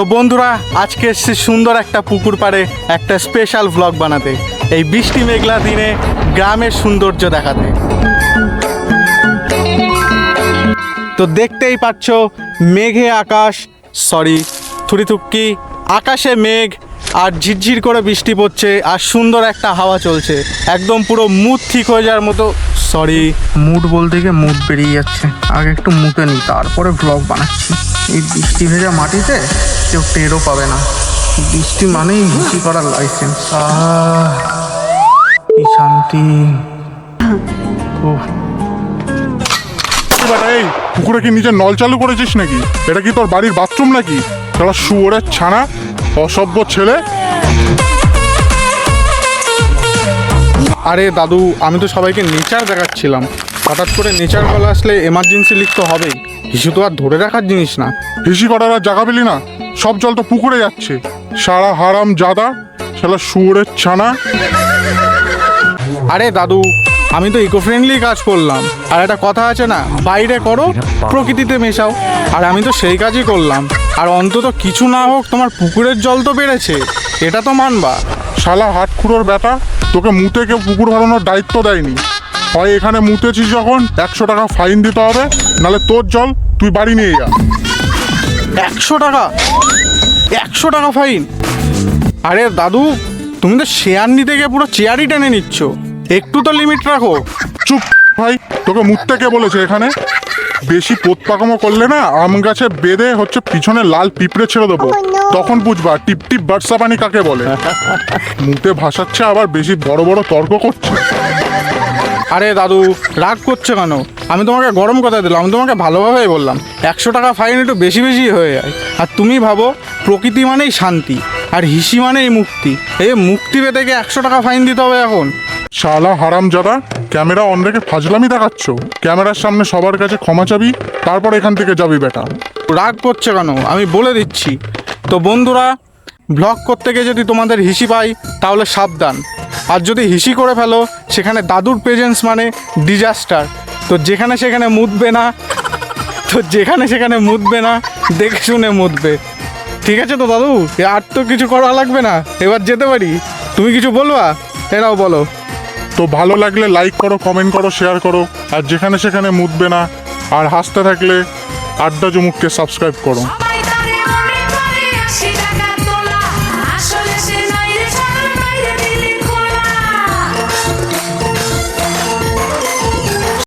তো বন্ধুরা, আজকে এসেছি সুন্দর একটা পুকুর পাড়ে একটা স্পেশাল ভ্লগ বানাতে, এই বৃষ্টি মেঘলা দিনে গ্রামের সৌন্দর্য দেখাতে। তো দেখতেই পাচ্ছ, মেঘে আকাশ সরি থুরিথুক্কি, আকাশে মেঘ আর ঝিরঝির করে বৃষ্টি পড়ছে আর সুন্দর একটা হাওয়া চলছে, একদম পুরো মুড ঠিক হয়ে যাওয়ার মতো সরি মুড বলতে গিয়ে মুড বেরিয়ে যাচ্ছে। আগে একটু মুখে নিই তারপরে ব্লগ বানাচ্ছি। এই বৃষ্টি ভেজা মাটিতে কেউ টেরও পাবে না। বৃষ্টি মানেই হিসি করার লাইসেন্স আহ কি শান্তি। এই পুকুরে কি নিজের নল চালু করেছিস নাকি? এটা কি তোর বাড়ির বাথরুম নাকি? তোরা শুয়োরের ছানা অসভ্য ছেলে। আরে দাদু আমি তো সবাইকে নেচার দেখাচ্ছিলাম। হঠাৎ করে নেচার বলা আসলে এমার্জেন্সি লিখতে হবেই। হিসু তো আর ধরে রাখার জিনিস না। হিসি করার আর জায়গা পেলি না? সব জল তো পুকুরে যাচ্ছে। সারা হারাম জাদা শালা শুয়োরের ছানা। আরে দাদু আমি তো ইকো ফ্রেন্ডলি কাজ করলাম। আর একটা কথা আছে না বাইরে করো প্রকৃতিতে মেশাও। আর আমি তো সেই কাজই করলাম। আর অন্তত কিছু না হোক তোমার পুকুরের জল তো বেড়েছে। এটা তো মানবা। শালা হাট খুঁড়োর ব্যাটা তোকে মুতে কেউ পুকুর ভরানোর দায়িত্ব দেয়নি। হয় এখানে মুতেছিস যখন একশো টাকা ফাইন দিতে হবে নালে তোর জল তুই বাড়ি নিয়ে যা। একশো টাকা। একশো টাকা ফাইন আরে দাদু তুমি তো শেয়ার নিতে গিয়ে পুরো চেয়ারই টেনে নিচ্ছ। একটু তো লিমিট রাখো। চুপ ভাই তোকে মুততে কে বলেছে এখানে? বেশি পোতপাকামো করলে না আম গাছে বেঁধে হচ্ছে পিছনে লাল পিঁপড়ে ছেড়ে দেবো। তখন বুঝবা টিপ টিপ বার্সা পানি কাকে বলে? মুতে ভাসাচ্ছে আবার বেশি বড় বড় তর্ক করছে। আরে দাদু রাগ করছ কেন? আমি তোমাকে গরম কথা দিলাম আমি তোমাকে ভালোভাবেই বললাম। একশো টাকা ফাইন একটু বেশি বেশি হয়ে যায়। আর তুমি ভাবো প্রকৃতি মানেই শান্তি আর হিসি মানেই মুক্তি। এই মুক্তি পেতে গিয়ে একশো টাকা ফাইন দিতে হবে এখন। শালা হারাম জাদা ক্যামেরা অন রেখে ফাজলামি দেখাচ্ছ। ক্যামেরার সামনে সবার কাছে ক্ষমা চাবি তারপর এখান থেকে যাবি বেটা। রাগ করছে কেন? আমি বলে দিচ্ছি। তো বন্ধুরা ব্লগ করতে গিয়ে যদি তোমাদের হিসি পাই তাহলে সাবধান। আর যদি হিসি করে ফেলো, সেখানে দাদুর প্রেজেন্স মানে ডিজাস্টার তো যেখানে সেখানে মুতবে না, তো যেখানে সেখানে মুতবে না, দেখে শুনে মুতবে। ঠিক আছে তো দাদু? আর তো কিছু করা লাগবে না। এবার যেতে পারি। তুমি কিছু বলবা? এরাও বলো। তো ভালো লাগলে লাইক করো কমেন্ট করো শেয়ার করো। আর যেখানে সেখানে মুতবে না, আর হাসতে থাকলে আড্ডা জমুককে সাবস্ক্রাইব করো।